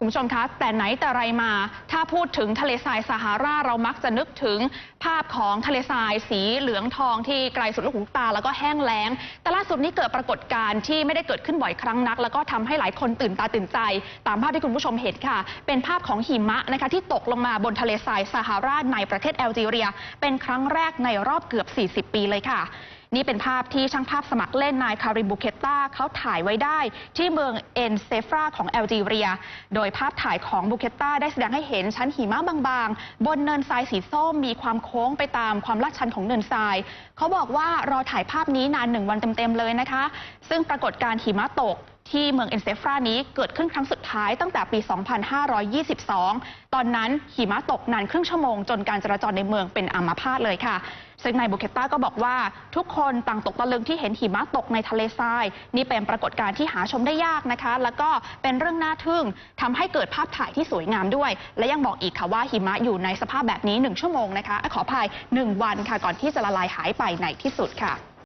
คุณผู้ชมคะ แต่ไหนแต่ไรมา ถ้าพูดถึงทะเลทรายซาฮาราเรามักจะนึกถึงภาพของทะเลทรายสีเหลืองทองที่ไกลสุดลูกหูตาแล้วก็แห้งแล้ง แต่ล่าสุดนี้เกิดปรากฏการณ์ที่ไม่ได้เกิดขึ้นบ่อยครั้งนัก แล้วก็ทำให้หลายคนตื่นตาตื่นใจ ตามภาพที่คุณผู้ชมเห็นค่ะ เป็นภาพของหิมะนะคะที่ตกลงมาบนทะเลทรายซาฮาราในประเทศแอลจีเรีย เป็นครั้งแรกในรอบเกือบ 40 ปีเลยค่ะ นี่เป็นภาพที่ช่างภาพสมัครเล่นนายคาริบูเคตตาเขาถ่ายไว้ได้ที่เมืองเอ็นเซฟราของแอลจีเรีย โดยภาพถ่ายของบูเคตตาได้แสดงให้เห็นชั้นหิมะบางๆ บนเนินทรายสีส้มมีความโค้งไปตามความลาดชันของเนินทราย เขาบอกว่ารอถ่ายภาพนี้นานหนึ่งวันเต็มๆเลยนะคะ ซึ่งปรากฏการหิมะตก ที่เมืองเอ็นเซฟรานี้เกิดขึ้นครั้งสุดท้ายตั้งแต่ปี 2522 ตอนนั้นหิมะตกนานครึ่งชั่วโมงจนการจราจรในเมืองเป็นอัมพาตเลยค่ะ ซึ่งนายบุเคตตาก็บอกว่าทุกคนต่างตกตะลึงที่เห็นหิมะตกในทะเลทราย นี่เป็นปรากฏการณ์ที่หาชมได้ยากนะคะ แล้วก็เป็นเรื่องน่าทึ่งทำให้เกิดภาพถ่ายที่สวยงามด้วย และยังบอกอีกค่ะว่าหิมะอยู่ในสภาพแบบนี้ 1 ชั่วโมงนะคะเอ้ยขออภัย 1 วันค่ะก่อนที่จะละลายหายไปในที่สุดค่ะ